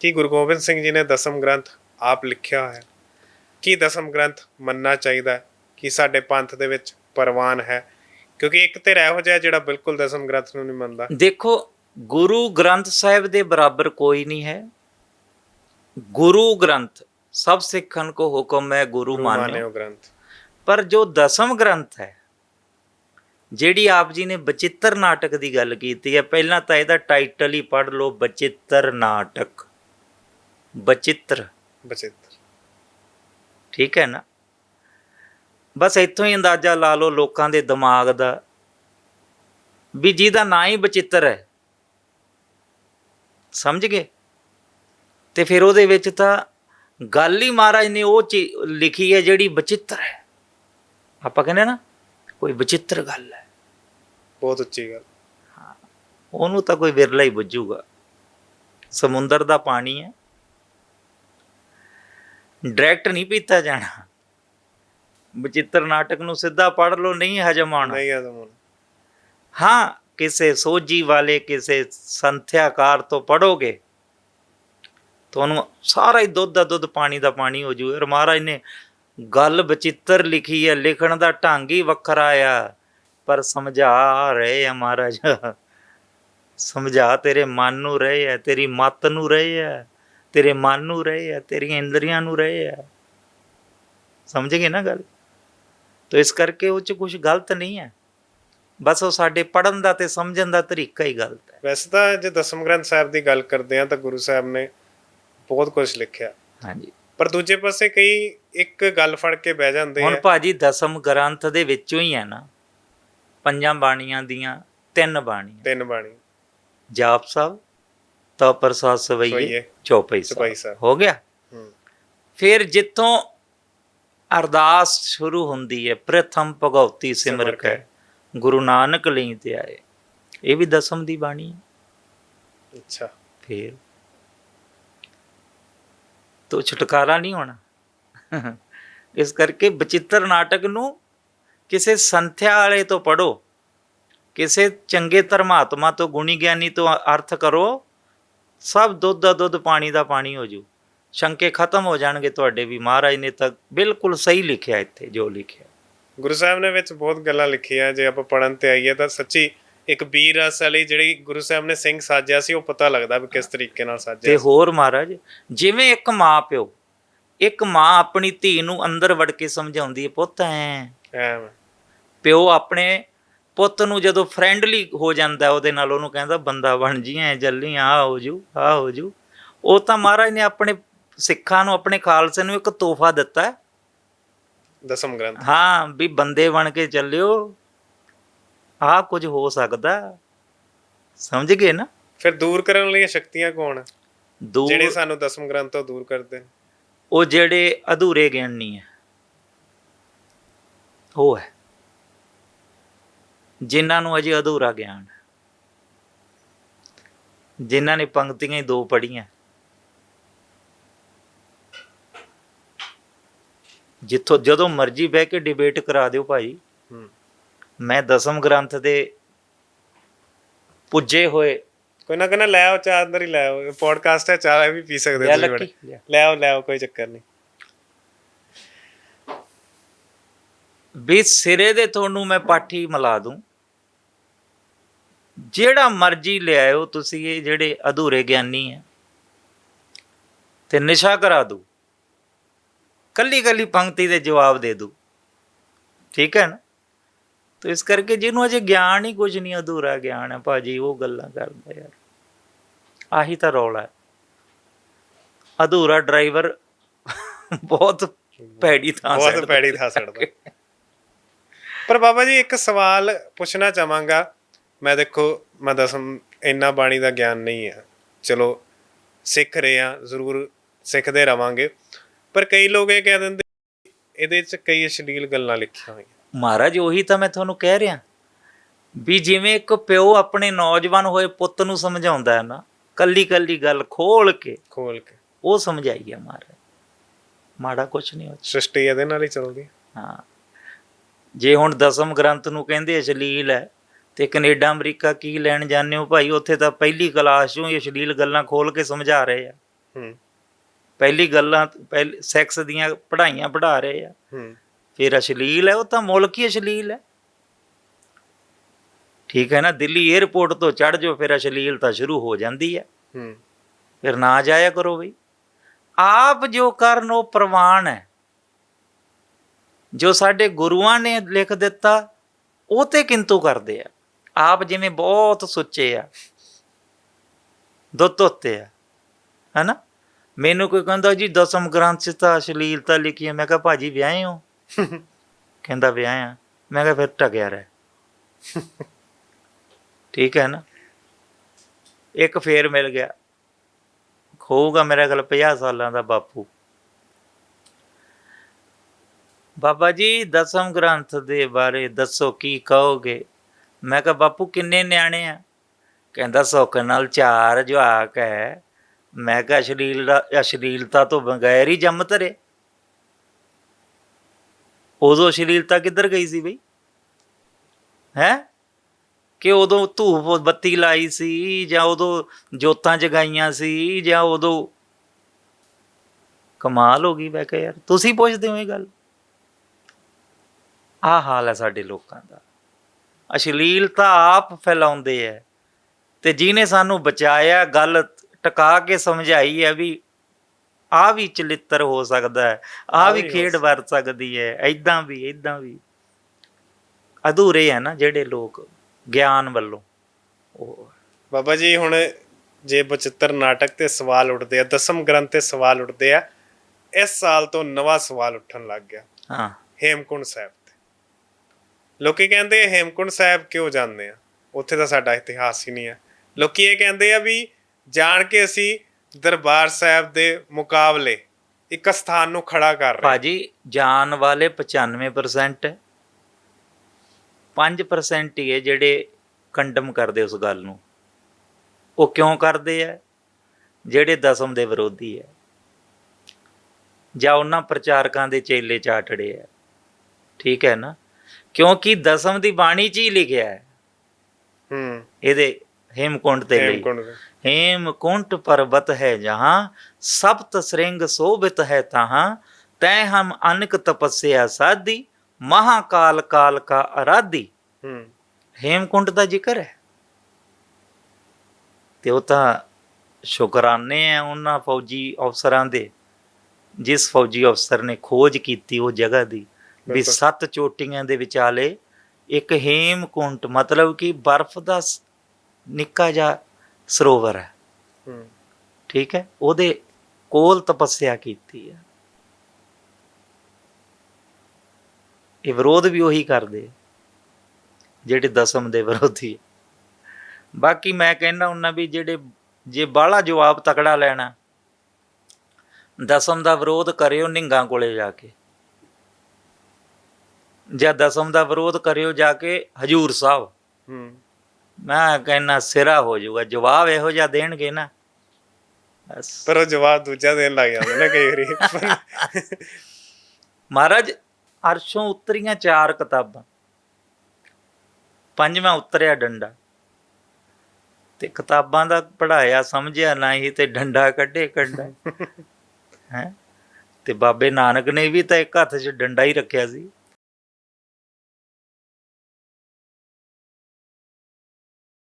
ਕਿ ਗੁਰੂ ਗੋਬਿੰਦ ਸਿੰਘ ਜੀ ਨੇ ਦਸਮ ਗ੍ਰੰਥ ਆਪ ਲਿਖਿਆ ਹੈ। ਕੀ ਦਸਮ ਗ੍ਰੰਥ ਮੰਨਣਾ ਚਾਹੀਦਾ ਹੈ ਕਿ ਸਾਡੇ ਪੰਥ ਦੇ ਵਿੱਚ ਪ੍ਰਵਾਨ ਹੈ? ਕਿਉਂਕਿ ਇੱਕ ਤੇ ਇਹੋ ਜਿਹਾ ਜਿਹੜਾ ਬਿਲਕੁਲ ਦਸਮ ਗ੍ਰੰਥ ਨੂੰ ਨਹੀਂ ਮੰਨਦਾ। ਦੇਖੋ ਗੁਰੂ ਗ੍ਰੰਥ ਸਾਹਿਬ ਦੇ ਬਰਾਬਰ ਕੋਈ ਨਹੀਂ ਹੈ। ਗੁਰੂ ਗ੍ਰੰਥ ਸਭ ਸਿੱਖਨ ਕੋ ਹੁਕਮ ਹੈ ਗੁਰੂ ਮਾਨਿਓ। ਗ੍ਰੰਥ। ਪਰ ਜੋ ਦਸਮ ਗ੍ਰੰਥ ਹੈ ਜਿਹੜੀ ਆਪ ਜੀ ਨੇ ਬਚਿੱਤਰ ਨਾਟਕ ਦੀ ਗੱਲ ਕੀਤੀ ਹੈ ਪਹਿਲਾਂ ਤਾਂ ਇਹਦਾ ਟਾਈਟਲ ਹੀ ਪੜ੍ਹ ਲਓ ਬਚਿੱਤਰ ਨਾਟਕ। ਬਚਿੱਤਰ। ਬਚਿੱਤਰ। ਠੀਕ ਹੈ ਨਾ? ਬਸ ਇੱਥੋਂ ਹੀ ਅੰਦਾਜ਼ਾ ਲਾ ਲਓ ਲੋਕਾਂ ਦੇ ਦਿਮਾਗ ਦਾ ਵੀ ਜਿਹਦਾ ਨਾਂ ਹੀ ਬਚਿੱਤਰ ਹੈ। ਸਮਝ ਗਏ? ਤੇ ਫਿਰ ਉਹਦੇ ਵਿੱਚ ਤਾਂ ਗੱਲ ਹੀ ਮਹਾਰਾਜ ਨੇ ਉਹ ਲਿਖੀ ਹੈ ਜਿਹੜੀ ਬਚਿੱਤਰ ਹੈ। ਆਪਾਂ ਕਹਿੰਦੇ ਨਾ ਕੋਈ ਬਚਿੱਤਰ ਗੱਲ ਹੈ। ਬਹੁਤ ਉੱਚੀ ਗੱਲ। ਉਹਨੂੰ ਤਾਂ ਕੋਈ ਵਿਰਲਾ ਹੀ ਬੁੱਝੂਗਾ। ਸਮੁੰਦਰ ਦਾ ਪਾਣੀ ਹੈ। ਡਾਇਰੈਕਟ ਨਹੀਂ ਪੀਤਾ ਜਾਣਾ। ਬਚਿੱਤਰ ਨਾਟਕ ਨੂੰ ਸਿੱਧਾ ਪੜ੍ਹ ਲਓ ਨਹੀਂ ਹਜਮ ਆਉਣਾ। ਨਹੀਂ ਆ ਤੁਹਾਨੂੰ ਹਾਂ ਕਿਸੇ ਸੋਝੀ ਵਾਲੇ ਕਿਸੇ ਸੰਥਿਆਕਾਰ ਤੋਂ ਪੜੋਗੇ ਤੁਹਾਨੂੰ ਸਾਰਾ ਹੀ ਦੁੱਧ ਦਾ ਦੁੱਧ ਪਾਣੀ ਦਾ ਪਾਣੀ ਹੋ ਜੂ। ਮਹਾਰਾਜ ਨੇ ਗੱਲ ਬਚਿੱਤਰ ਲਿਖੀ ਹੈ ਲਿਖਣ ਦਾ ਢੰਗ ਹੀ ਵੱਖਰਾ ਆ। ਪਰ ਸਮਝਾ ਰਹੇ ਆ ਮਹਾਰਾਜ। ਸਮਝਾ ਤੇਰੇ ਮਨ ਨੂੰ ਰਹੇ ਆ ਤੇਰੀ ਮਤ ਨੂੰ ਰਹੇ ਆ। ਤੇਰੇ ਮਨ ਨੂੰ ਰਹੇ ਆ ਤੇਰੀਆਂ ਇੰਦਰੀਆਂ ਨੂੰ ਰਹੇ ਆ। ਸਮਝ ਗਏ ਨਾ ਗੱਲ? ਤੋ ਇਸ ਕਰਕੇ ਉਹ ਚ ਕੁਝ ਗਲਤ ਨਹੀਂ ਹੈ। ਬਸ ਉਹ ਸਾਡੇ ਪੜਨ ਦਾ ਤੇ ਸਮਝਣ ਦਾ ਤਰੀਕਾ ਹੀ ਗਲਤ ਹੈ। ਵੈਸੇ ਤਾਂ ਜੇ ਦਸਮ ਗ੍ਰੰਥ ਸਾਹਿਬ ਦੀ ਗੱਲ ਕਰਦੇ ਆ ਤਾਂ ਗੁਰੂ ਸਾਹਿਬ ਨੇ ਬਹੁਤ ਕੁਝ ਲਿਖਿਆ। ਹਾਂਜੀ। ਪਰ ਦੂਜੇ ਪਾਸੇ ਕਈ ਇੱਕ ਗੱਲ ਫੜ ਕੇ ਬਹਿ ਜਾਂਦੇ ਹੁਣ ਭਾਜੀ ਦਸਮ ਗ੍ਰੰਥ ਦੇ ਵਿੱਚੋਂ ਹੀ ਹੈ ਨਾ। ਪੰਜਾਂ ਬਾਣੀਆਂ ਦੀਆਂ ਤਿੰਨ ਬਾਣੀਆਂ। ਤਿੰਨ ਬਾਣੀ। ਜਾਪ ਸਾਹਿਬ ਤਾ ਪ੍ਰਸਾਦ ਸਵਈਏ ਚੌਪਈ ਸਾਹਿਬ। ਹੋ ਗਿਆ? ਫਿਰ ਜਿੱਥੋਂ ਅਰਦਾਸ ਸ਼ੁਰੂ ਹੁੰਦੀ ਹੈ ਪ੍ਰਥਮ ਭਗਉਤੀ ਸਿਮਰ ਕੈ। ਗੁਰੂ ਨਾਨਕ ਲਈ ਤੇ ਆਏ। ਇਹ ਵੀ ਦਸਮ ਦੀ ਬਾਣੀ ਹੈ। ਅੱਛਾ। ਫੇਰ? ਤੋ ਛੁਟਕਾਰਾ ਨਹੀਂ ਹੋਣਾ। ਇਸ ਕਰਕੇ ਬਚਿੱਤਰ ਨਾਟਕ ਨੂੰ ਕਿਸੇ ਸੰਥਿਆ ਵਾਲੇ ਤੋਂ ਪੜੋ ਕਿਸੇ ਚੰਗੇ ਧਰਮਾਤਮਾ ਤੋਂ ਗੁਣੀ ਗਿਆਨੀ ਤੋਂ ਅਰਥ ਕਰੋ। ਸਭ ਦੁੱਧ ਦਾ ਦੁੱਧ ਪਾਣੀ ਦਾ ਪਾਣੀ ਹੋ ਜੂ। ਸ਼ੰਕੇ ਖਤਮ ਹੋ ਜਾਣਗੇ ਤੁਹਾਡੇ ਵੀ ਮਹਾਰਾਜ ਨੇ ਤਾਂ ਬਿਲਕੁਲ ਸਹੀ ਲਿਖਿਆ ਇੱਥੇ ਜੋ ਲਿਖਿਆ। ਗੁਰੂ ਸਾਹਿਬ ਨੇ ਵਿੱਚ ਬਹੁਤ ਗੱਲਾਂ ਲਿਖੀਆਂ ਜੇ ਆਪਾਂ ਪੜਨ ਤੇ ਆਈਏ ਤਾਂ ਸੱਚੀ ਇੱਕ ਵੀਰ ਰਸ ਵਾਲੀ ਜਿਹੜੀ ਗੁਰੂ ਸਾਹਿਬ ਨੇ ਸਿੰਘ ਸਾਜਿਆ ਸੀ ਉਹ ਪਤਾ ਲੱਗਦਾ ਵੀ ਕਿਸ ਤਰੀਕੇ ਨਾਲ ਤੇ ਸਾਜਿਆ ਸੀ। ਹੋਰ ਮਹਾਰਾਜ ਜਿਵੇਂ ਇੱਕ ਮਾਂ ਪਿਓ ਇੱਕ ਮਾਂ ਆਪਣੀ ਧੀ ਨੂੰ ਅੰਦਰ ਵੜ ਕੇ ਸਮਝਾਉਂਦੀ ਹੈ ਪੁੱਤ ਐ। ਐਵੇਂ ਪਿਓ ਆਪਣੇ ਪੁੱਤ ਨੂੰ ਜਦੋਂ ਫਰੈਂਡਲੀ ਹੋ ਜਾਂਦਾ ਉਹਦੇ ਨਾਲ ਉਹਨੂੰ ਕਹਿੰਦਾ ਬੰਦਾ ਬਣ ਜੀ ਐ ਜੱਲੀ ਆ ਹੋ ਜੂ ਆ ਹੋ ਜੂ। ਉਹ ਤਾਂ ਮਹਾਰਾਜ ਨੇ ਆਪਣੇ ਸਿੱਖਾਂ ਨੂੰ ਆਪਣੇ ਖਾਲਸੇ ਨੂੰ ਇੱਕ ਤੋਹਫਾ ਦਿੱਤਾ ਹੈ। ਦਸਮ ਗ੍ਰੰਥ। ਹਾਂ ਵੀ ਬੰਦੇ ਬਣ ਕੇ ਚੱਲਿਓ। ਆ ਕੁਝ ਹੋ ਸਕਦਾ। ਸਮਝ ਗਏ ਨਾ? ਫਿਰ ਦੂਰ ਕਰਨ ਲਈ ਸ਼ਕਤੀਆਂ ਕੌਣ ਜਿਹੜੇ ਸਾਨੂੰ ਦਸਮ ਗ੍ਰੰਥ ਤੋਂ ਦੂਰ ਕਰਦੇ। ਉਹ ਜਿਹੜੇ ਅਧੂਰੇ ਗਿਆਨੀ ਹੈ ਉਹ ਹੈ। ਜਿਨ੍ਹਾਂ ਨੂੰ ਅਜੇ ਅਧੂਰਾ ਗਿਆਨ ਜਿਨ੍ਹਾਂ ਨੇ ਪੰਕਤੀਆਂ ਹੀ ਦੋ ਪੜੀਆਂ ਜਿੱਥੋਂ ਜਦੋਂ ਮਰਜ਼ੀ ਬਹਿ ਕੇ ਡਿਬੇਟ ਕਰਾ ਦਿਓ ਭਾਈ। ਮੈਂ ਦਸਮ ਗ੍ਰੰਥ ਦੇ ਪੁੱਜੇ ਹੋਏ। ਕੋਈ ਨਾ ਕਹਿੰਦਾ ਲੈ ਆਓ ਚਾਹ ਅੰਦਰ ਹੀ ਲੈ ਆਓ। ਪੋਡਕਾਸਟ ਹੈ ਚਾਹ ਵੀ ਪੀ ਸਕਦੇ ਹੋ ਤੁਸੀਂ। ਲੈ ਆਓ ਲੈ ਆਓ ਕੋਈ ਚੱਕਰ ਨਹੀਂ। ਵੀ ਸਿਰੇ ਦੇ ਤੁਹਾਨੂੰ ਮੈਂ ਪਾਠੀ ਮਿਲਾ ਦੂੰ। ਜਿਹੜਾ ਮਰਜ਼ੀ ਲਿਆਇਓ ਤੁਸੀਂ ਇਹ ਜਿਹੜੇ ਅਧੂਰੇ ਗਿਆਨੀ ਆ ਤੇ ਨਿਸ਼ਾ ਕਰਾ ਦੂ। ਕੱਲੀ ਕੱਲੀ ਪੰਕਤੀ ਦੇ ਜਵਾਬ ਦੇ ਦੂ। ਠੀਕ ਹੈ ਨਾ? ਤੋ ਇਸ ਕਰਕੇ ਜਿਹਨੂੰ ਅਜੇ ਗਿਆਨ ਹੀ ਕੁਝ ਨਹੀਂ ਅਧੂਰਾ ਗਿਆਨ ਹੈ ਭਾਜੀ ਉਹ ਗੱਲਾਂ ਕਰਦਾ ਯਾਰ ਆਹੀ ਤਾਂ ਰੌਲਾ ਹੈ। ਅਧੂਰਾ ਡਰਾਈਵਰ ਬਹੁਤ ਭੈੜੀ ਥਾਂ ਬਹੁਤ। ਪੈੜੀ ਥਾ ਸੜਦਾ ਪਰ ਬਾਬਾ ਜੀ ਇੱਕ ਸਵਾਲ ਪੁੱਛਣਾ ਚਾਹਾਂਗਾ। ਮੈਂ ਦੇਖੋ ਮੈਂ ਦਸਮ ਇੰਨਾ ਬਾਣੀ ਦਾ ਗਿਆਨ ਨਹੀਂ ਹੈ। ਚਲੋ ਸਿੱਖ ਰਹੇ ਆ ਜ਼ਰੂਰ ਸਿੱਖਦੇ ਰਵਾਂਗੇ। ਪਰ ਕਈ ਲੋਕ ਇਹ ਕਹਿ ਦਿੰਦੇ ਇਹਦੇ ਵਿੱਚ ਕਈ ਅਸ਼ਲੀਲ ਗੱਲਾਂ ਲਿਖੀਆਂ ਹੋਈਆਂ। ਮਹਾਰਾਜ ਉਹੀ ਤਾਂ ਮੈਂ ਤੁਹਾਨੂੰ ਕਹਿ ਰਿਹਾ। ਵੀ ਜਿਵੇਂ ਇੱਕ ਪਿਓ ਆਪਣੇ ਨੌਜਵਾਨ ਹੋਏ ਪੁੱਤ ਨੂੰ ਸਮਝਾਉਂਦਾ ਹੈ ਨਾ ਕੱਲੀ ਕੱਲੀ ਗੱਲ ਖੋਲ ਕੇ ਖੋਲ ਕੇ। ਉਹ ਸਮਝਾਈ ਹੈ ਮਹਾਰਾਜ। ਮਾੜਾ ਕੁਛ ਨਹੀਂ ਹੋ ਸ੍ਰਿਸ਼ਟੀ ਇਹਦੇ ਨਾਲ ਹੀ ਚੱਲਦੀ। ਹਾਂ। ਜੇ ਹੁਣ ਦਸਮ ਗ੍ਰੰਥ ਨੂੰ ਕਹਿੰਦੇ ਅਸ਼ਲੀਲ ਹੈ ਤੇ ਕੈਨੇਡਾ ਅਮਰੀਕਾ ਕੀ ਲੈਣ ਜਾਂਦੇ ਹੋ ਭਾਈ? ਉੱਥੇ ਤਾਂ ਪਹਿਲੀ ਕਲਾਸ ਚੋਂ ਹੀ ਅਸ਼ਲੀਲ ਗੱਲਾਂ ਖੋਲ ਕੇ ਸਮਝਾ ਰਹੇ ਆ। ਹੂੰ। ਪਹਿਲੀ ਗੱਲਾਂ ਪਹਿਲੇ ਸੈਕਸ ਦੀਆਂ ਪੜ੍ਹਾਈਆਂ ਪੜ੍ਹਾ ਰਹੇ ਆ। ਹੂੰ। ਫਿਰ ਅਸ਼ਲੀਲ ਹੈ ਉਹ ਤਾਂ ਮੁਲਕ ਹੀ ਅਸ਼ਲੀਲ ਹੈ। ਠੀਕ ਹੈ ਨਾ? ਦਿੱਲੀ 에ਅਰਪੋਰਟ ਤੋਂ ਚੜ ਜਾਓ ਫਿਰ ਅਸ਼ਲੀਲਤਾ ਸ਼ੁਰੂ ਹੋ ਜਾਂਦੀ ਹੈ। ਹੂੰ। ਫਿਰ ਨਾ ਜਾਇਆ ਕਰੋ ਬਈ। ਆਪ ਜੋ ਕਰਨ ਉਹ ਪ੍ਰਵਾਨ ਹੈ। ਜੋ ਸਾਡੇ ਗੁਰੂਆਂ ਨੇ ਲਿਖ ਦਿੱਤਾ ਉਹ ਤੇ ਕਿੰਤੂ ਕਰਦੇ ਆ। ਆਪ ਜਿਵੇਂ ਬਹੁਤ ਸੁੱਚੇ ਆ ਦੁੱਤ ਉੱਤੇ ਆ ਹੈਨਾ? ਮੈਨੂੰ ਕੋਈ ਕਹਿੰਦਾ ਜੀ ਦਸਮ ਗ੍ਰੰਥ ਚ ਤਾਂ ਅਸ਼ਲੀਲਤਾ ਲਿਖੀ ਹੈ ਮੈਂ ਕਿਹਾ ਭਾਜੀ ਵਿਆਹੇ ਹੋ? ਕਹਿੰਦਾ ਵਿਆਹਿਆ ਮੈਂ ਕਿਹਾ ਫਿਰ ਟਕਿਆ ਰਹਿ। ਠੀਕ ਹੈ ਨਾ? ਇੱਕ ਫੇਰ ਮਿਲ ਗਿਆ। ਹੋਊਗਾ ਮੇਰਾ ਖਿਆਲ 50 ਸਾਲਾਂ ਦਾ ਬਾਪੂ। ਬਾਬਾ ਜੀ ਦਸਮ ਗ੍ਰੰਥ ਦੇ ਬਾਰੇ ਦੱਸੋ ਕੀ ਕਹੋਗੇ? ਮੈਂ ਕਿਹਾ, ਬਾਪੂ, ਕਿੰਨੇ ਨਿਆਣੇ ਆ? ਕਹਿੰਦਾ, ਸੁੱਖ ਨਾਲ ਚਾਰ ਜਵਾਕ ਹੈ ਮੈਂ ਕਿਹਾ, ਅਸ਼ਲੀਲ ਅਸ਼ਲੀਲਤਾ ਤੋਂ ਬਗੈਰ ਹੀ ਜੰਮ ਧਰੇ। ਉਦੋਂ ਅਸ਼ਲੀਲਤਾ ਕਿੱਧਰ ਗਈ ਸੀ ਬਈ? ਹੈ? ਕਿ ਉਦੋਂ ਧੂਪ ਬੱਤੀ ਲਾਈ ਸੀ, ਜਾਂ ਉਦੋਂ ਜੋਤਾਂ ਜਗਾਈਆਂ ਸੀ, ਜਾਂ ਉਦੋਂ ਕਮਾਲ ਹੋ ਗਈ? ਮੈਂ ਕਿਹਾ, ਯਾਰ, ਤੁਸੀਂ ਪੁੱਛਦੇ ਹੋ ਇਹ ਗੱਲ? ਆਹ ਹਾਲ ਹੈ ਸਾਡੇ ਲੋਕਾਂ ਦਾ। ਅਸ਼ਲੀਲਤਾ ਆਪ ਫੈਲਾਉਂਦੇ ਐ। ਤੇ ਜਿਹਨੇ ਸਾਨੂੰ ਬਚਾਇਆ ਗੱਲ ਟਿਕਾ ਕੇ ਸਮਝਾਈ ਹੈ ਵੀ ਆ ਵੀ ਚਲਿੱਤਰ ਹੋ ਸਕਦਾ ਹੈ ਆ ਵੀ ਖੇਡ ਵਰ ਸਕਦੀ ਹੈ ਐਦਾਂ ਵੀ ਐਦਾਂ ਵੀ। ਅਧੂਰੇ ਹੈ ਨਾ ਜਿਹੜੇ ਲੋਕ ਗਿਆਨ ਵੱਲੋਂ। ਉਹ ਬਾਬਾ ਜੀ ਹੁਣ ਜੇ ਬਚਿੱਤਰ ਨਾਟਕ ਤੇ ਸਵਾਲ ਉੱਠਦੇ ਆ ਦਸਮ ਗ੍ਰੰਥ ਤੇ ਸਵਾਲ ਉੱਠਦੇ ਆ ਇਸ ਸਾਲ ਤੋਂ ਨਵਾਂ ਸਵਾਲ ਉੱਠਣ ਲੱਗ ਗਿਆ। ਹਾਂ। ਹੇਮਕੁੰਡ ਸਾਹਿਬ। ਲੋਕੀ ਕਹਿੰਦੇ ਆ ਹੇਮਕੁੰਡ ਸਾਹਿਬ ਕਿਉਂ ਜਾਂਦੇ ਆ? ਉੱਥੇ ਤਾਂ ਸਾਡਾ ਇਤਿਹਾਸ ਹੀ ਨਹੀਂ ਹੈ ਲੋਕੀ ਇਹ ਕਹਿੰਦੇ ਆ ਵੀ ਜਾਣ ਕੇ ਅਸੀਂ ਦਰਬਾਰ ਸਾਹਿਬ ਦੇ ਮੁਕਾਬਲੇ ਇੱਕ ਸਥਾਨ ਨੂੰ ਖੜਾ ਕਰ ਰਹੇ ਹਾਂ। ਭਾਜੀ, ਜਾਣ ਵਾਲੇ 95% 5% ਹੀ ਹੈ ਜਿਹੜੇ ਕੰਡਮ ਕਰਦੇ ਉਸ ਗੱਲ ਨੂੰ। ਉਹ ਕਿਉਂ ਕਰਦੇ ਆ? ਜਿਹੜੇ ਦਸਮ ਦੇ ਵਿਰੋਧੀ ਹੈ ਜਾਂ ਉਹਨਾਂ ਪ੍ਰਚਾਰਕਾਂ ਦੇ ਚੇਲੇ ਚਾਟੜੇ ਆ। ਠੀਕ ਹੈ ਨਾ? ਕਿਉਂਕਿ ਦਸਮ ਦੀ ਬਾਣੀ 'ਚ ਹੀ ਲਿਖਿਆ ਹੈ। ਹੂੰ। ਇਹਦੇ ਹੇਮਕੁੰਟ ਤੇ ਲਈ। ਹੇਮਕੁੰਟ ਪਰਬਤ ਹੈ ਜਹਾਂ ਸਪਤ ਸ੍ਰਿੰਗ ਸੋਭਿਤ ਹੈ ਤਹਾਂ ਤੈ ਹਮ ਅਨਕ ਤਪੱਸਿਆ ਸਾਧੀ ਮਹਾਕਾਲ ਕਾਲ ਕਾ ਅਰਾਧੀ। ਹੂੰ। ਹੇਮਕੁੰਟ ਦਾ ਜ਼ਿਕਰ ਹੈ। ਤੇ ਉਹ ਤਾਂ ਸ਼ੁਕਰਾਨੇ ਆ ਉਹਨਾਂ ਫੌਜੀ ਅਫਸਰਾਂ ਦੇ। ਜਿਸ ਫੌਜੀ ਅਫਸਰ ਨੇ ਖੋਜ ਕੀਤੀ ਉਹ ਜਗ੍ਹਾ ਦੀ ਵੀ। ਸੱਤ ਚੋਟੀਆਂ ਦੇ ਵਿਚਾਲੇ ਇੱਕ ਹੇਮਕੁੰਟ ਮਤਲਬ ਕਿ ਬਰਫ਼ ਦਾ ਨਿੱਕਾ ਜਿਹਾ ਸਰੋਵਰ ਹੈ। ਹੂੰ। ਠੀਕ ਹੈ? ਉਹਦੇ ਕੋਲ ਤਪੱਸਿਆ ਕੀਤੀ ਹੈ। ਇਹ ਵਿਰੋਧ ਵੀ ਉਹੀ ਕਰਦੇ ਜਿਹੜੇ ਦਸਮ ਦੇ ਵਿਰੋਧੀ। ਬਾਕੀ ਮੈਂ ਕਹਿੰਦਾ ਉਹਨਾਂ ਵੀ ਜਿਹੜੇ ਜੇ ਬਾਹਲਾ ਜਵਾਬ ਤਕੜਾ ਲੈਣਾ ਦਸਮ ਦਾ ਵਿਰੋਧ ਕਰਿਓ ਨਿੰਗਾ ਕੋਲੇ ਜਾ ਕੇ। ਜਾਂ ਦਸਮ ਦਾ ਵਿਰੋਧ ਕਰਿਓ ਜਾ ਕੇ ਹਜੂਰ ਸਾਹਿਬ। ਹੂੰ। ਮੈਂ ਕਹਿੰਦਾ ਸਿਰਾ ਹੋ ਜਾਊਗਾ ਜਵਾਬ ਇਹੋ ਜਿਹਾ ਦੇਣਗੇ ਨਾ। ਬਸ। ਪਰ ਉਹ ਜਵਾਬ ਦੂਜਾ ਦੇਣ ਲੱਗ ਜਾਂਦਾ ਨਾ ਕਈ ਵਾਰੀ। ਮਹਾਰਾਜ ਅਰਸ਼ੋਂ ਉਤਰੀਆਂ ਚਾਰ ਕਿਤਾਬਾਂ। ਪੰਜਵਾਂ ਉਤਰਿਆ ਡੰਡਾ। ਤੇ ਕਿਤਾਬਾਂ ਦਾ ਪੜਾਇਆ ਸਮਝਿਆ ਨਹੀਂ ਤੇ ਡੰਡਾ ਕੱਢੇ ਕੰਡਾ। ਹੈ? ਤੇ ਬਾਬੇ ਨਾਨਕ ਨੇ ਵੀ ਤਾਂ ਇੱਕ ਹੱਥ 'ਚ ਡੰਡਾ ਹੀ ਰੱਖਿਆ ਸੀ।